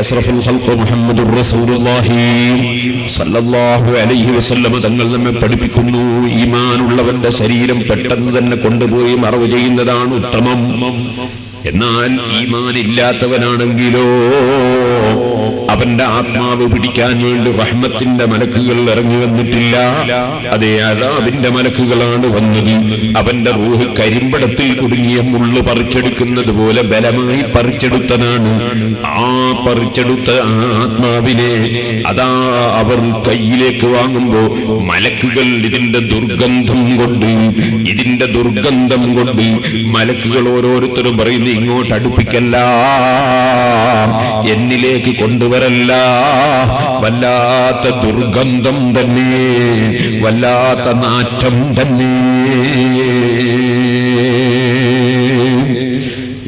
അഷ്റഫുൽ ഖൽഖ് മുഹമ്മദുർ റസൂലുള്ളാഹി സല്ലല്ലാഹു അലൈഹി വസല്ലം തങ്ങൾ നമ്മെ പഠിപ്പിക്കുന്നു. ഈമാനുള്ളവന്റെ ശരീരം പെട്ടെന്ന് തന്നെ കൊണ്ടുപോയി മറവ് ചെയ്യുന്നതാണ് ഉത്തമം. എന്നാൽ ഈമാൻ ഇല്ലാത്തവനാണെങ്കിലോ അവന്റെ ആത്മാവ് പിടിക്കാൻ വേണ്ടി റഹ്മത്തിന്റെ മലക്കുകൾ ഇറങ്ങി വന്നിട്ടില്ല. അതേ അതാബിന്റെ മലക്കുകളാണ് വന്നത്. അവന്റെ റൂഹ് കരിമ്പടത്തിൽ കുടുങ്ങിയ മുള്ള് പറിച്ചെടുക്കുന്നത് പോലെ ബലമായി പറിച്ചെടുത്തതാണ്. ആ പറിച്ചെടുത്ത ആത്മാവിനെ അതാ അവർ കയ്യിലേക്ക് വാങ്ങുമ്പോ മലക്കുകൾ ഇതിന്റെ ദുർഗന്ധം കൊണ്ട് ഇതിന്റെ ദുർഗന്ധം കൊണ്ട് മലക്കുകൾ ഓരോരുത്തരും പറയുന്നു ഇങ്ങോട്ട് അടുപ്പിക്കല്ല. എന്നിലേക്ക് കൊണ്ടുവരല്ല വല്ലാത്ത ദുർഗന്ധം തന്നെ. വല്ലാത്ത നാറ്റം തന്നെ.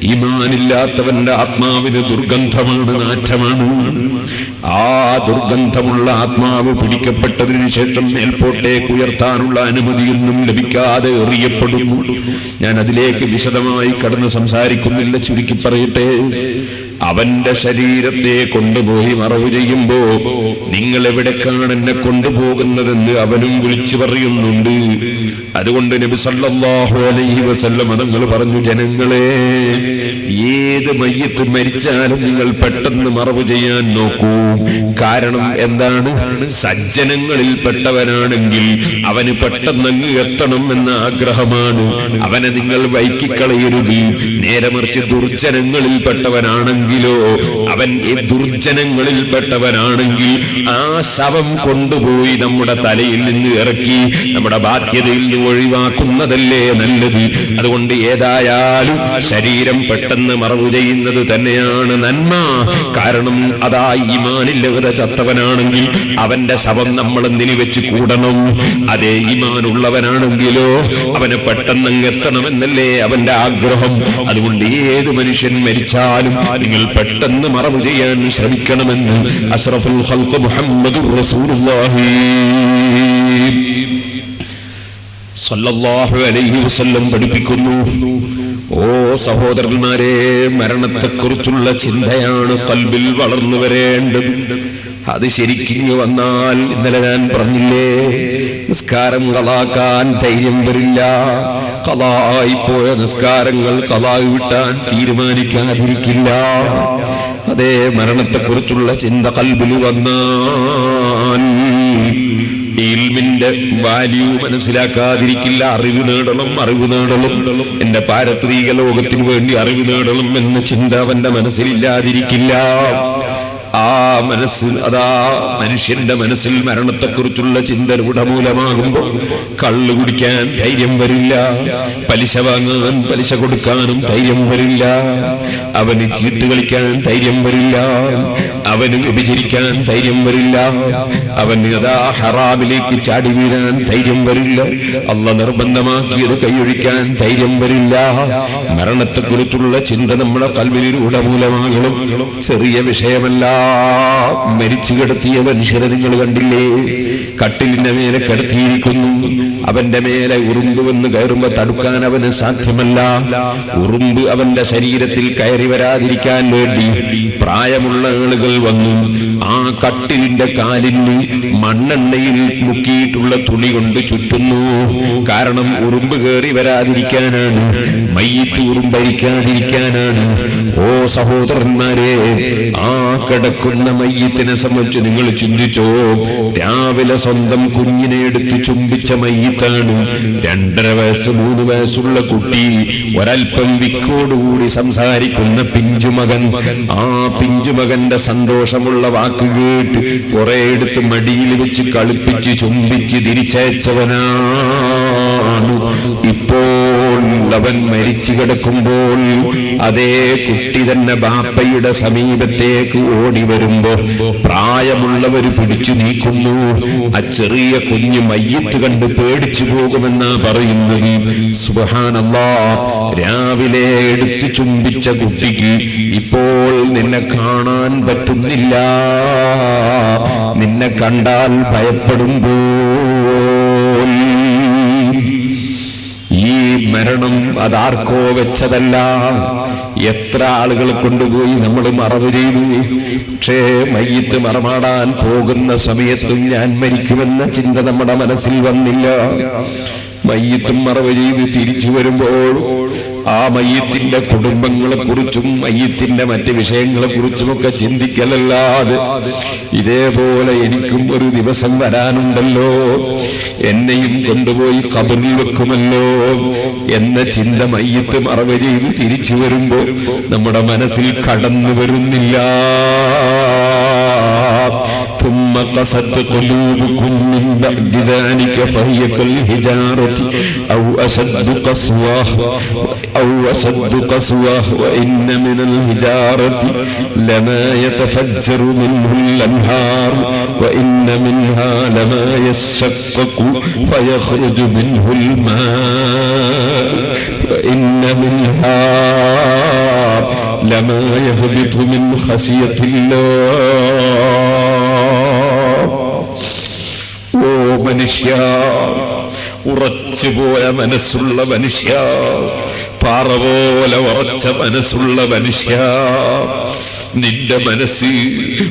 ഈമാനില്ലാത്തവന്റെ ആത്മാവിന് ദുർഗന്ധമാണ് നാറ്റമാണ്. ആ ദുർഗന്ധമുള്ള ആത്മാവ് പിടിക്കപ്പെട്ടതിന് ശേഷം മേൽപോട്ടേക്ക് ഉയർത്താനുള്ള അനുമതിയൊന്നും ലഭിക്കാതെ എറിയപ്പെടുന്നു. ഞാൻ അതിലേക്ക് വിശദമായി കടന്ന് സംസാരിക്കുന്നില്ല. ചുരുക്കി പറയട്ടെ. അവന്റെ ശരീരത്തെ കൊണ്ടുപോയി മറവ് ചെയ്യുമ്പോ നിങ്ങൾ എവിടേക്കാണ് എന്നെ കൊണ്ടുപോകുന്നതെന്ന് അവനും വിളിച്ചു പറയുന്നുണ്ട്. അതുകൊണ്ട് നബി സല്ലല്ലാഹു അലൈഹി വസല്ലം നിങ്ങൾ പറഞ്ഞു ജനങ്ങളെ ഏത് മയ്യത്ത് മരിച്ചാലും നിങ്ങൾ പെട്ടെന്ന് മറവ് ചെയ്യാൻ നോക്കൂ. കാരണം എന്താണ്? സജ്ജനങ്ങളിൽ പെട്ടവനാണെങ്കിൽ അവന് പെട്ടെന്ന് അങ്ങ് എത്തണം എന്ന ആഗ്രഹമാണ്. അവനെ നിങ്ങൾ വൈക്കിക്കളയരുത്. നേരെ മറിച്ച് ദുർജനങ്ങളിൽ പെട്ടവനാണെങ്കിലോ അവൻ ഈ ദുർജനങ്ങളിൽ പെട്ടവനാണെങ്കിൽ ആ ശവം കൊണ്ടുപോയി നമ്മുടെ തലയിൽ നിന്ന് ഇറക്കി നമ്മുടെ ബാധ്യതയിൽ നിന്ന് ഒഴിവാക്കുന്നതല്ലേ നല്ലത്? അതുകൊണ്ട് ഏതായാലും ശരീരം പെട്ടെന്ന് മറവു ചെയ്യുന്നത് തന്നെയാണ് നന്മ. കാരണം അതാ ഈമാനില്ലാതെ ചത്തവനാണെങ്കിൽ അവന്റെ ശവം നമ്മൾ എന്തിനു വെച്ച് കൂടണം? അതേ ഈമാനുള്ളവനാണെങ്കിലോ അവന് പെട്ടെന്ന് എത്തണമെന്നല്ലേ അവന്റെ ആഗ്രഹം. അതുകൊണ്ട് ഏത് മനുഷ്യൻ മരിച്ചാലും നിങ്ങൾ പെട്ടെന്ന് മറവ് ചെയ്യാൻ ശ്രമിക്കണമെന്ന് അഷ്റഫുൽ ഖൽഖ് മുഹമ്മദുർ റസൂലുള്ളാഹി. സല്ലല്ലാഹു അലൈഹി വസല്ലം പഠിപ്പിക്കുന്നു. ഓ സഹോദരന്മാരെ മരണത്തെക്കുറിച്ചുള്ള ചിന്തയാണ് കൽബിൽ വളർന്നു വരേണ്ടത്. അത് ശരിക്കും വന്നാൽ ഇന്നലെ ഞാൻ പറഞ്ഞില്ലേ നിസ്കാരം കളാക്കാൻ ധൈര്യം വരില്ല. കലായിപ്പോയ പോയ നിസ്കാരങ്ങൾ കലായി വിട്ടാൻ തീരുമാനിക്കാതിരിക്കില്ല. അതേ മരണത്തെക്കുറിച്ചുള്ള ചിന്ത കൽബിൽ വന്നാൽ ഇൽമിന്റെ വാല്യൂ മനസ്സിലാക്കാതിരിക്കില്ല. അറിവ് നേടണം അറിവ് നേടണം. എന്റെ പാരത്രീക ലോകത്തിന് വേണ്ടി അറിവ് നേടണം എന്ന ചിന്ത അവന്റെ മനസ്സിലില്ലാതിരിക്കില്ല ആ മനസ്സിൽ അതാ മനുഷ്യന്റെ മനസ്സിൽ മരണത്തെക്കുറിച്ചുള്ള ചിന്ത രൂഢമൂലമാകുമ്പോൾ കള്ള് കുടിക്കാൻ ധൈര്യം വരില്ല പലിശ വാങ്ങാൻ പലിശ കൊടുക്കാനും ധൈര്യം വരില്ല അവന് ചീട്ട് കളിക്കാൻ ധൈര്യം വരില്ല അവന് വിഭജിക്കാൻ ധൈര്യം വരില്ല അവന് അതാ ഹറാമിലേക്ക് ചാടി വീഴാൻ ധൈര്യം വരില്ല അല്ല നിർബന്ധമാക്കിയത് കൈയൊഴിക്കാൻ ധൈര്യം വരില്ല. മരണത്തെക്കുറിച്ചുള്ള ചിന്ത നമ്മുടെ കൽവിലൂടെ മൂലമാകണം. ചെറിയ വിഷയമല്ല മരിച്ചു കിടത്തിയ മനുഷ്യരെ നിങ്ങൾ കണ്ടില്ലേ? കട്ടിലിന്റെ മേലെ കിടത്തിയിരിക്കുന്നു. അവന്റെ മേലെ ഉറുമ്പ് വന്ന് കയറുമ്പോ തടുക്കാൻ അവന് സാധ്യമല്ല. ഉറുമ്പ് അവന്റെ ശരീരത്തിൽ കയറി വരാതിരിക്കാൻ വേണ്ടി പ്രായമുള്ള ആളുകൾ വന്നു. ആ കട്ടിലിന്റെ കാലിന് മണ്ണെണ്ണയിൽ മുക്കിയിട്ടുള്ള തുണി കൊണ്ട് ചുറ്റുന്നു. കാരണം ഉറുമ്പ് കയറി വരാതിരിക്കാനാണ് മയ്യത്ത് ഉറുമ്പരിക്കാതിരിക്കാനാണ് ഓ സഹോദരന്മാരെ ആ കിടക്കുന്ന മയ്യത്തിനെ സംബന്ധിച്ച് നിങ്ങൾ ചിന്തിച്ചോ? രാവിലെ സ്വന്തം കുഞ്ഞിനെ എടുത്ത് ചുംബിച്ച മയ്യത്താണ്. രണ്ടര വയസ്സ് മൂന്ന് വയസ്സുള്ള കുട്ടി ഒരൽപ്പം വിക്കോടുകൂടി സംസാരിക്കുന്ന പിഞ്ചുമകൻ. ആ പിഞ്ചുമകന്റെ സന്തോഷമുള്ള വാക്ക് കേട്ട് കുറെ എടുത്ത് മടിയിൽ വെച്ച് കളിപ്പിച്ച് ചുംബിച്ച് തിരിച്ചയച്ചവനാണ്. ഇപ്പോൾ അവൻ മരിച്ചു കിടക്കുമ്പോൾ അതേ കുട്ടി തന്നെ ബാപ്പയുടെ സമീപത്തേക്ക് ഓടി വരുമ്പോ പ്രായമുള്ളവർ പിടിച്ചു നീക്കുന്നു. ആ ചെറിയ കുഞ്ഞു മയ്യത്ത് കണ്ട് പേടിച്ചു പോകുമെന്നാ പറയുന്നത്. സുഹാനല്ലാ രാവിലെ എടുത്തു ചുംബിച്ച കുട്ടിക്ക് ഇപ്പോൾ നിന്നെ കാണാൻ പറ്റുന്നില്ല. നിന്നെ കണ്ടാൽ ഭയപ്പെടുമ്പോൾ മരണം അതാർക്കോ വെച്ചതല്ല. എത്ര ആളുകൾ കൊണ്ടുപോയി നമ്മൾ മറവ് ചെയ്തു. പക്ഷേ മയ്യത്ത് മറമാടാൻ പോകുന്ന സമയത്തും ഞാൻ മരിക്കുമെന്ന ചിന്ത നമ്മുടെ മനസ്സിൽ വന്നില്ല. മയ്യത്തും മറവ് ചെയ്ത് തിരിച്ചു വരുമ്പോൾ ആ മയ്യത്തിന്റെ കുടുംബങ്ങളെ കുറിച്ചും മയ്യത്തിന്റെ മറ്റ് വിഷയങ്ങളെ കുറിച്ചുമൊക്കെ ചിന്തിക്കലല്ലാതെ ഇതേപോലെ എനിക്കും ഒരു ദിവസം വരാനുണ്ടല്ലോ. എന്നെയും കൊണ്ടുപോയി കബറിൽ വെക്കുമല്ലോ എന്ന ചിന്ത മയ്യത്ത് മറവ് തിരിച്ചു വരുമ്പോൾ നമ്മുടെ മനസ്സിൽ കടന്നു വരുന്നില്ല. قست قلوبكم من بعد ذلك فهي كالحجارة أو أشد قسوة أو أشد قسوة وإن من الحجارة لما يتفجر منه الأنهار وإن منها لما يشقق فيخرج منه الماء وإن منها لما يهبط من خشية الله. മനുഷ്യ. ഉറച്ചുപോയ മനസ്സുള്ള മനുഷ്യ. പാറ പോലെ ഉറച്ച മനസ്സുള്ള മനുഷ്യ. നിന്റെ മനസ്സ്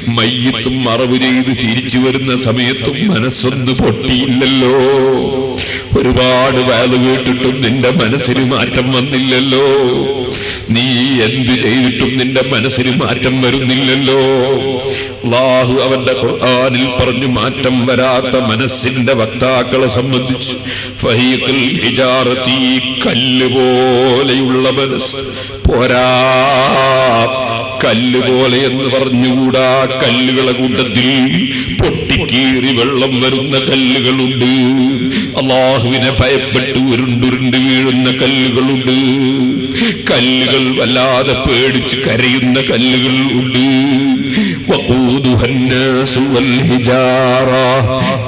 മയ്യത്തും മറവ് ചെയ്ത് തിരിച്ചു വരുന്ന സമയത്തും മനസ്സൊന്ന് പൊട്ടിയില്ലല്ലോ. ഒരുപാട് വേല കേട്ടിട്ടും നിന്റെ മനസ്സിന് മാറ്റം വന്നില്ലല്ലോ. നീ എന്ത് ചെയ്തിട്ടും നിന്റെ മനസ്സിന് മാറ്റം വരുന്നില്ലല്ലോ. അള്ളാഹു അവന്റെ ഖുർആനിൽ പറഞ്ഞു മാറ്റം വരാത്ത മനസ്സിന്റെ വക്താക്കളെ സംബന്ധിച്ച് ഫഹീഖുൽ ഹിജാറത്തി കല്ല് പോലെയുള്ള മനസ്സ്. പോരാ കല്ല് പോലെ എന്ന് പറഞ്ഞുകൂടാ കല്ലുകളെ കൂട്ടത്തിൽ പൊട്ടിക്കീറി വെള്ളം വരുന്ന കല്ലുകളുണ്ട്. അള്ളാഹുവിനെ ഭയപ്പെട്ട് ഉരുണ്ടുരുണ്ട് വീഴുന്ന കല്ലുകളുണ്ട്. കല്ലുകൾ വല്ലാതെ പേടിച്ച് കരയുന്ന കല്ലുകൾ ഉണ്ട്.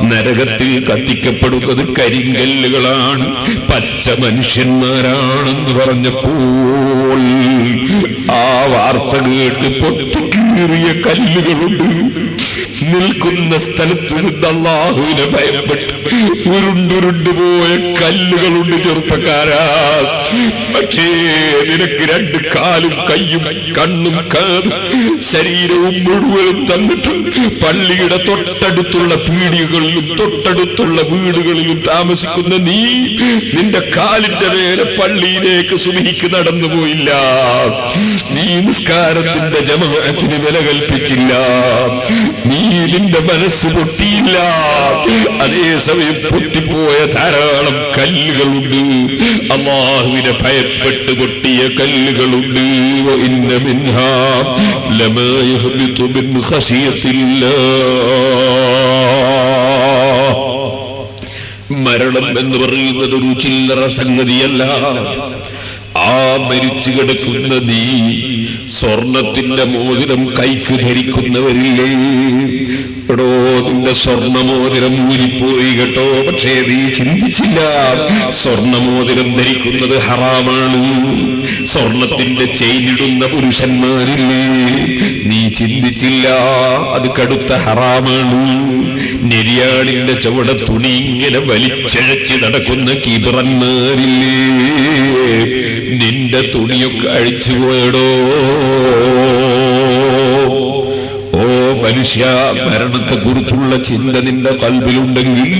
നരകത്തിൽ കത്തിക്കപ്പെടുന്നത് കരിങ്കല്ലുകളാണ്. പച്ച മനുഷ്യന്മാരാണെന്ന് പറഞ്ഞപ്പോൾ ആ വാർത്ത കേട്ട് പൊട്ടിക്കീറിയ കല്ലുകളുണ്ട്. നിൽക്കുന്ന സ്ഥലത്ത് അള്ളാഹുവിനെ ഭയപ്പെട്ട് ഉരുണ്ടുരുണ്ടു പോയ കല്ലുകളുണ്ട് ചെറുപ്പക്കാരാ. പക്ഷേ നിനക്ക് രണ്ട് കാലും കയ്യും കണ്ണും കാതും ശരീരവും മുഴുവനും തന്നിട്ട് പള്ളിയുടെ തൊട്ടടുത്തുള്ള പീടികകളിലും തൊട്ടടുത്തുള്ള വീടുകളിലും താമസിക്കുന്ന നീ നിന്റെ കാലിന്റെ മേലെ പള്ളിയിലേക്ക് സുഖിക്ക് നടന്നു പോയില്ല നിസ്കാരത്തിന്റെ ജമാഅത്തിന് വില കൽപ്പിച്ചില്ല. നീ നിന്റെ മനസ്സ് പൊട്ടിയില്ല. അതേസമയം പൊട്ടിപ്പോയ ധാരാളം കല്ലുകളുണ്ട്. അള്ളാഹുവിനെ ഭയപ്പെട്ട് പൊട്ടിയ കല്ലുകളുണ്ട്. മരണം എന്ന് പറയുന്നത് ഒരു ചില്ലറ സംഗതിയല്ല. ആ മരിച്ചു കിടക്കുന്ന നീ സ്വർണത്തിന്റെ മോതിരം കൈക്ക് ധരിക്കുന്നവരില്ലേ? എടോ നിന്റെ സ്വർണമോതിരം ഊരിപ്പോയി കേട്ടോ. പക്ഷേ നീ ചിന്തിച്ചില്ല. സ്വർണമോതിരം ധരിക്കുന്നത് ഹറാമാണ്. സ്വർണത്തിന്റെ ചെയിനിടുന്ന പുരുഷന്മാരില്ലേ? നീ ചിന്തിച്ചില്ല അത് കടുത്ത ഹറാമാണ്. നെരിയാളിന്റെ ചുവട തുണി ഇങ്ങനെ വലിച്ചഴച്ച് നടക്കുന്ന കിബറന്മാരില്ലേ? നിന്റെ തുണിയൊക്കെ അഴിച്ചു പോയടോ. മനുഷ്യ മരണത്തെ കുറിച്ചുള്ള ചിന്ത നിന്റെ കൽവിലുണ്ടെങ്കിൽ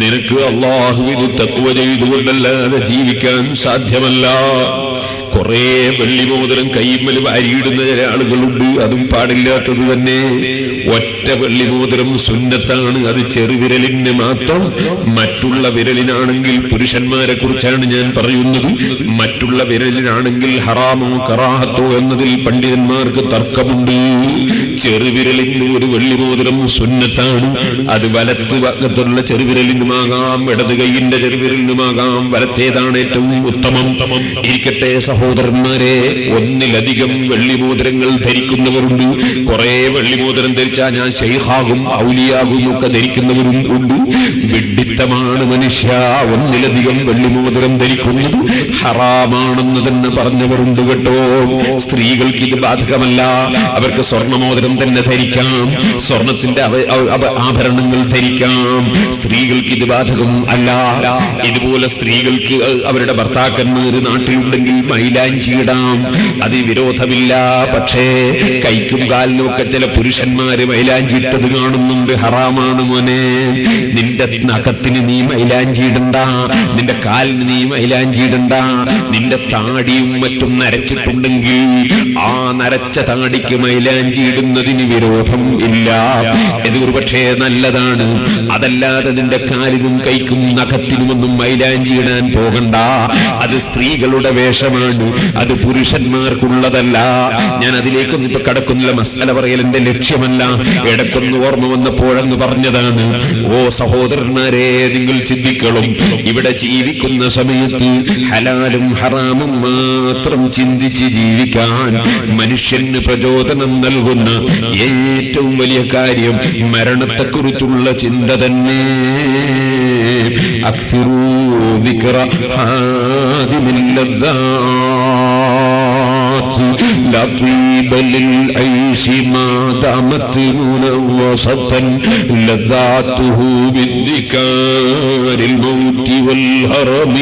നിനക്ക് അള്ളാഹുവിന് തത്വ ചെയ്തുകൊണ്ടല്ലാതെ ജീവിക്കാൻ സാധ്യമല്ല. കുറെ വെള്ളിമോതിരം കൈമ്മൽ വാരിയിടുന്ന ചില ആളുകളുണ്ട് അതും പാടില്ലാത്തത് തന്നെ. ഒറ്റ വെള്ളിമോതിരം സുന്നത്താണ് അത് ചെറുവിരലിന് മാത്രം. മറ്റുള്ള വിരലിനാണെങ്കിൽ പുരുഷന്മാരെ കുറിച്ചാണ് ഞാൻ പറയുന്നത്. മറ്റുള്ള വിരലിനാണെങ്കിൽ ഹറാമോ കറാഹത്തോ എന്നതിൽ പണ്ഡിതന്മാർക്ക് തർക്കമുണ്ട്. ചെറുവിരലിന് ഒരു വെള്ളിമോതിരം സുന്നത്താണ്. അത് വലത്ത് ഭാഗത്തുള്ള ചെറുവിരലിനുമാകാം ഇടത് കൈയിന്റെ ചെറുവിരലിനുമാകാം വലത്തേതാണ് ഏറ്റവും ഉത്തമം. ഇരിക്കട്ടെ സഹോദരന്മാരെ ഒന്നിലധികം വെള്ളി മോതിരങ്ങൾ ധരിക്കുന്നവരുണ്ട്. കുറെ വെള്ളിമോതിരം ധരിച്ചാൽ ഞാൻ ഷെയ്ഹാകും ഔലിയാകും ഒക്കെ ധരിക്കുന്നവരും ഉണ്ട് വിഡിത്തമാണ് മനുഷ്യ. ഒന്നിലധികം വെള്ളിമോതിരം ധരിക്കുന്നത് ഹറാമാണെന്ന് തന്നെ പറഞ്ഞവരുണ്ട് കേട്ടോ. സ്ത്രീകൾക്ക് ഇത് ബാധകമല്ല. അവർക്ക് സ്വർണമോതിരം തന്നെ ധരിക്കാം. സ്വർണത്തിന്റെ ആഭരണങ്ങൾ ധരിക്കാം. സ്ത്രീകൾക്ക് ഇത് ബാധകം അല്ല. ഇതുപോലെ സ്ത്രീകൾക്ക് അവരുടെ ഭർത്താക്കന്മാർ നാട്ടിലുണ്ടെങ്കിൽ മൈലാഞ്ചി ഇടാം അത് വിരോധമില്ല. പക്ഷേ കൈക്കും കാലിനും ഒക്കെ ചില പുരുഷന്മാര് മൈലാഞ്ചി ഇട്ടത് കാണുന്നുണ്ട്. ഹറാമാണ് മോനെ. നിന്റെ നഖത്തിന് നീ മൈലാഞ്ചി ഇടണ്ട നിന്റെ കാലിന് നീ മൈലാഞ്ചി ഇടണ്ട നിന്റെ താടിയും മറ്റും നരച്ചിട്ടുണ്ടെങ്കിൽ ആ നരച്ച താടിക്ക് മൈലാഞ്ചി ഇടുന്നതിന് വിരോധം ഇല്ല. ഇത് പക്ഷേ നല്ലതാണ്. അതല്ലാതെ നിന്റെ കാലിനും കൈക്കും നഖത്തിനുമൊന്നും മൈലാഞ്ചി ഇടാൻ പോകണ്ട. അത് സ്ത്രീകളുടെ വേഷമാണ്. അത് പുരുഷന്മാർക്കുള്ളതല്ല. ഞാൻ അതിലേക്കൊന്നും ഇപ്പൊ കടക്കുന്നില്ല. മസാല പറയൽ എന്റെ ലക്ഷ്യമല്ല. ഇടക്കൊന്ന് ഓർമ്മ വന്നപ്പോഴെന്ന് പറഞ്ഞതാണ്. ഓ സഹോദരന്മാരെ നിങ്ങൾ ചിന്തിക്കണം ഇവിടെ ജീവിക്കുന്ന സമയത്ത് ഹലാലും ഹറാമും മാത്രം ചിന്തിച്ച് ജീവിക്കാൻ മനുഷ്യന് പ്രചോദനം നൽകുന്ന ഏറ്റവും വലിയ കാര്യം മരണത്തെക്കുറിച്ചുള്ള ചിന്ത തന്നെ. അക്സിറൂ വിക്ര لا لطيب للعيش ما دامت هنا وسطا لذاته بالذكار الموت والهرم.